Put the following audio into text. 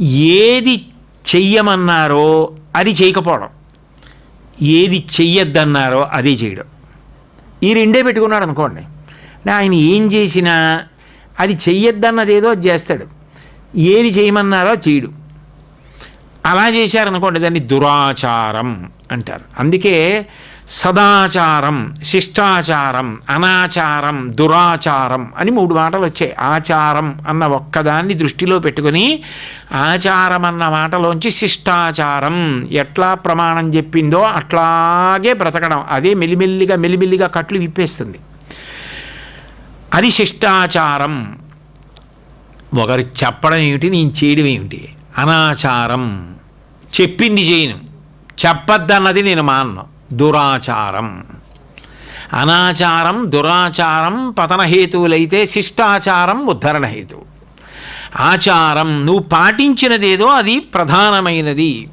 ఏది చెయ్యమన్నారో అది చేయకపోవడం. ఏది చెయ్యొద్దన్నారో అది చేయడం. ఈ రెండే పెట్టుకున్నాడు అనుకోండి. ఆయన ఏం చేసినా అది చెయ్యొద్దన్నది ఏదో చేస్తాడు. ఏది చేయమన్నారో చేయడు. అలా చేశారనుకోండి దాన్ని దురాచారం అంటారు. అందుకే సదాచారం శిష్టాచారం అనాచారం దురాచారం అని మూడు మాటలు వచ్చాయి. ఆచారం అన్న ఒక్కదాన్ని దృష్టిలో పెట్టుకొని ఆచారం అన్న మాటలోంచి శిష్టాచారం ఎట్లా ప్రమాణం చెప్పిందో అట్లాగే బ్రతకడం. అదే మెల్లిమెల్లిగా మెల్లిమెల్లిగా కట్లు విప్పేస్తుంది. అది శిష్టాచారం. ఒకరు చెప్పడం ఏమిటి నేను చేయడం ఏమిటి? అనాచారం. చెప్పింది చేయను చెప్పద్దన్నది నేను మాన్ను. దురాచారం. అనాచారం దురాచారం పతనహేతువులైతే శిష్టాచారం ఉద్ధరణ హేతువు ఆచారం నువ్వు పాటించినదేదో అది ప్రధానమైనది.